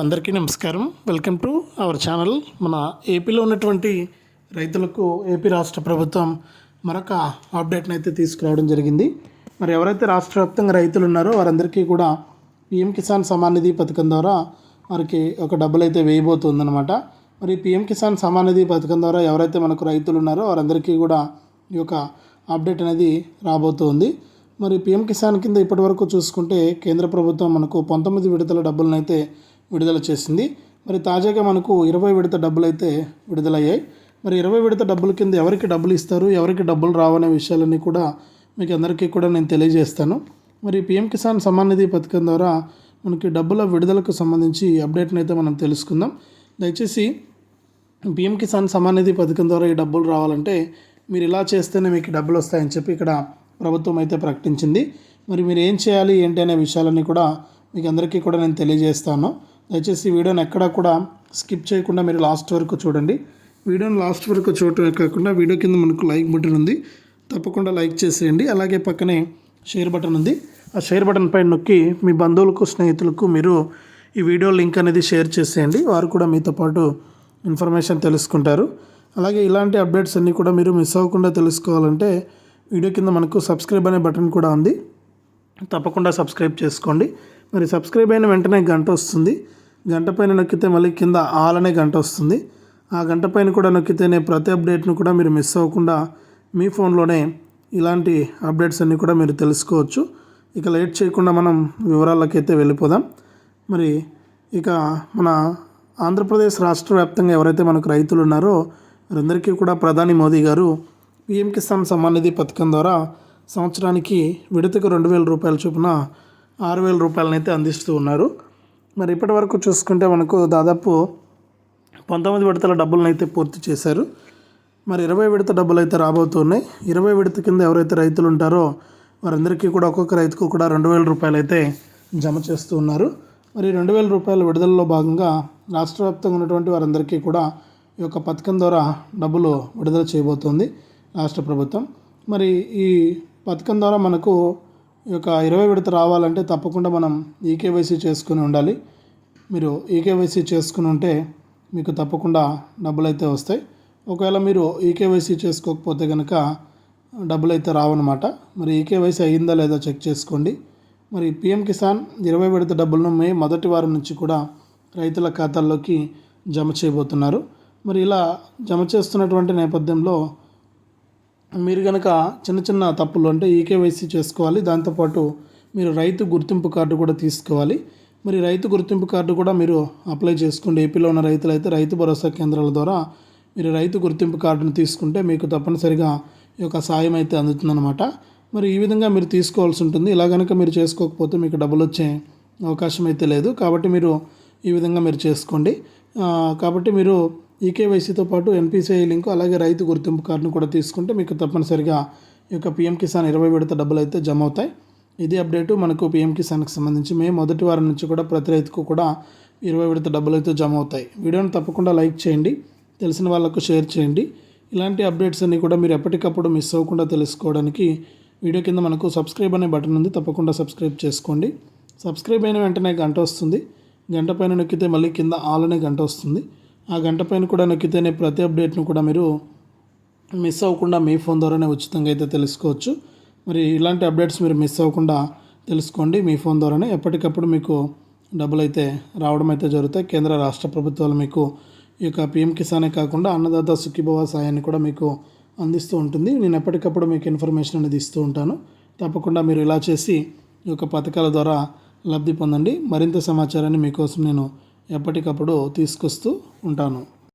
అందరికీ నమస్కారం. Welcome to our channel. మన ఏపీలో ఉన్నటువంటి రైతులకు ఏపీ రాష్ట్ర ప్రభుత్వం మరొక అప్డేట్ని అయితే తీసుకురావడం జరిగింది. మరి ఎవరైతే రాష్ట్ర వ్యాప్తంగా రైతులు ఉన్నారో వారందరికీ కూడా పిఎం కిసాన్ సమాన్ నిధి పథకం ద్వారా వారికి ఒక డబ్బులు అయితే వేయబోతుందన్నమాట. మరి పిఎం కిసాన్ సమాన్ నిధి పథకం ద్వారా ఎవరైతే మనకు రైతులు ఉన్నారో వారందరికీ కూడా ఈ యొక్క అప్డేట్ అనేది రాబోతుంది. మరి పిఎం కిసాన్ కింద ఇప్పటివరకు చూసుకుంటే కేంద్ర ప్రభుత్వం మనకు పంతొమ్మిది విడతల డబ్బులను అయితే విడుదల చేసింది. మరి తాజాగా మనకు ఇరవై విడత డబ్బులు అయితే విడుదలయ్యాయి. మరి ఇరవై విడత డబ్బుల కింద ఎవరికి డబ్బులు ఇస్తారు ఎవరికి డబ్బులు రావనే విషయాలన్నీ కూడా మీకు అందరికీ కూడా నేను తెలియజేస్తాను. మరి పిఎం కిసాన్ సమ్మాన్ నిధి పథకం ద్వారా మనకి డబ్బుల విడుదలకు సంబంధించి అప్డేట్ని అయితే మనం తెలుసుకుందాం. దయచేసి పిఎం కిసాన్ సమ్మాన్ నిధి పథకం ద్వారా ఈ డబ్బులు రావాలంటే మీరు ఇలా చేస్తేనే మీకు డబ్బులు వస్తాయని చెప్పి ఇక్కడ ప్రభుత్వం అయితే ప్రకటించింది. మరి మీరు ఏం చేయాలి ఏంటి అనే విషయాలన్నీ కూడా మీకు అందరికీ కూడా నేను తెలియజేస్తాను. దయచేసి వీడియోని ఎక్కడా కూడా స్కిప్ చేయకుండా మీరు లాస్ట్ వరకు చూడండి. వీడియోని లాస్ట్ వరకు చూడటమే కాకుండా వీడియో కింద మనకు లైక్ బటన్ ఉంది. తప్పకుండా లైక్ చేసేయండి. అలాగే పక్కనే షేర్ బటన్ ఉంది. ఆ షేర్ బటన్ పైన నొక్కి మీ బంధువులకు స్నేహితులకు మీరు ఈ వీడియో లింక్ అనేది షేర్ చేసేయండి. వారు కూడా మీతో పాటు ఇన్ఫర్మేషన్ తెలుసుకుంటారు. అలాగే ఇలాంటి అప్డేట్స్ అన్నీ కూడా మీరు మిస్ అవ్వకుండా తెలుసుకోవాలంటే వీడియో కింద మనకు సబ్స్క్రైబ్ అనే బటన్ కూడా ఉంది. తప్పకుండా సబ్స్క్రైబ్ చేసుకోండి. మరి సబ్స్క్రైబ్ అయిన వెంటనే గంట వస్తుంది. గంట పైన నొక్కితే మళ్ళీ కింద ఆల్ అనే గంట వస్తుంది. ఆ గంట పైన కూడా నొక్కితేనే ప్రతి అప్డేట్ను కూడా మీరు మిస్ అవ్వకుండా మీ ఫోన్లోనే ఇలాంటి అప్డేట్స్ అన్నీ కూడా మీరు తెలుసుకోవచ్చు. ఇక లేట్ చేయకుండా మనం వివరాలకైతే వెళ్ళిపోదాం. మరి ఇక మన ఆంధ్రప్రదేశ్ రాష్ట్ర వ్యాప్తంగా ఎవరైతే మనకు రైతులు ఉన్నారో వారందరికీ కూడా ప్రధాని మోదీ గారు పీఎం కిసాన్ సమ్మాన్ నిధి పథకం ద్వారా సంవత్సరానికి విడతకు రెండు వేల రూపాయల చొప్పున ఆరు వేల రూపాయలనైతే అందిస్తూ ఉన్నారు. మరి ఇప్పటి వరకు చూసుకుంటే మనకు దాదాపు పంతొమ్మిది విడతల డబ్బులను అయితే పూర్తి చేశారు. మరి ఇరవై విడత డబ్బులు అయితే రాబోతున్నాయి. ఇరవై విడత కింద ఎవరైతే రైతులు ఉంటారో వారందరికీ కూడా ఒక్కొక్క రైతుకు కూడా రెండు వేల రూపాయలు అయితే జమ చేస్తూ ఉన్నారు. మరి రెండు వేల రూపాయల విడుదలలో భాగంగా రాష్ట్ర వ్యాప్తంగా ఉన్నటువంటి వారందరికీ కూడా ఈ యొక్క పథకం ద్వారా డబ్బులు విడుదల చేయబోతోంది రాష్ట్ర ప్రభుత్వం. మరి ఈ పథకం ద్వారా మనకు ఈ యొక్క ఇరవై విడత రావాలంటే తప్పకుండా మనం ఈకేవైసీ చేసుకుని ఉండాలి. మీరు ఈకేవైసీ చేసుకుని ఉంటే మీకు తప్పకుండా డబ్బులు అయితే వస్తాయి. ఒకవేళ మీరు ఈకేవైసీ చేసుకోకపోతే కనుక డబ్బులు అయితే రావన్నమాట. మరి ఈకేవైసీ అయ్యిందా లేదా చెక్ చేసుకోండి. మరి పిఎం కిసాన్ ఇరవై విడత డబ్బులను మే మొదటి వారం నుంచి కూడా రైతుల ఖాతాల్లోకి జమ చేయబోతున్నారు. మరి ఇలా జమ చేస్తున్నటువంటి నేపథ్యంలో మీరు కనుక చిన్న చిన్న తప్పులు అంటే ఈకేవైసీ చేసుకోవాలి దాంతోపాటు మీరు రైతు గుర్తింపు కార్డు కూడా తీసుకోవాలి. మరి రైతు గుర్తింపు కార్డు కూడా మీరు అప్లై చేసుకోండి. ఏపీలో ఉన్న రైతులు అయితే రైతు భరోసా కేంద్రాల ద్వారా మీరు రైతు గుర్తింపు కార్డును తీసుకుంటే మీకు తప్పనిసరిగా ఈ యొక్క సాయం అయితే అందుతుందన్నమాట. మరి ఈ విధంగా మీరు తీసుకోవాల్సి ఉంటుంది. ఇలా కనుక మీరు చేసుకోకపోతే మీకు డబ్బులు వచ్చే అవకాశం అయితే లేదు. కాబట్టి మీరు ఈ విధంగా మీరు చేసుకోండి. కాబట్టి మీరు ఈకేవైసీతో పాటు ఎన్పిసిఐ లింకు అలాగే రైతు గుర్తింపు కార్డును కూడా తీసుకుంటే మీకు తప్పనిసరిగా ఈ యొక్క పిఎం కిసాన్ ఇరవై విడత డబ్బులు అయితే జమ అవుతాయి. ఇది అప్డేటు మనకు పిఎం కిసాన్కి సంబంధించి మే మొదటి వారం నుంచి కూడా ప్రతి రైతుకు కూడా ఇరవై విడత డబ్బులు అయితే జమ అవుతాయి. వీడియోని తప్పకుండా లైక్ చేయండి తెలిసిన వాళ్ళకు షేర్ చేయండి. ఇలాంటి అప్డేట్స్ అన్నీ కూడా మీరు ఎప్పటికప్పుడు మిస్ అవ్వకుండా తెలుసుకోవడానికి వీడియో కింద మనకు సబ్స్క్రైబ్ అనే బటన్ ఉంది తప్పకుండా సబ్స్క్రైబ్ చేసుకోండి. సబ్స్క్రైబ్ అయిన వెంటనే గంట వస్తుంది. గంట పైన నొక్కితే మళ్ళీ కింద ఆల్ అనే గంట వస్తుంది. ఆ గంట పైన కూడా నొక్కితేనే ప్రతి అప్డేట్ను కూడా మీరు మిస్ అవ్వకుండా మీ ఫోన్ ద్వారానే ఉచితంగా అయితే తెలుసుకోవచ్చు. మరి ఇలాంటి అప్డేట్స్ మీరు మిస్ అవ్వకుండా తెలుసుకోండి. మీ ఫోన్ ద్వారానే ఎప్పటికప్పుడు మీకు డబ్బులు అయితే రావడం అయితే జరుగుతాయి. కేంద్ర రాష్ట్ర ప్రభుత్వాలు మీకు ఈ యొక్క పిఎం కిసానే కాకుండా అన్నదాత సుఖీభవ సాయాన్ని కూడా మీకు అందిస్తూ ఉంటుంది. నేను ఎప్పటికప్పుడు మీకు ఇన్ఫర్మేషన్ అనేది ఇస్తూ ఉంటాను. తప్పకుండా మీరు ఇలా చేసి ఈ యొక్క పథకాల ద్వారా లబ్ధి పొందండి. మరింత సమాచారాన్ని మీకోసం నేను ఎప్పటికప్పుడు తీసుకొస్తూ ఉంటాను.